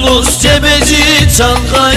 Ulus cebeci Çankaya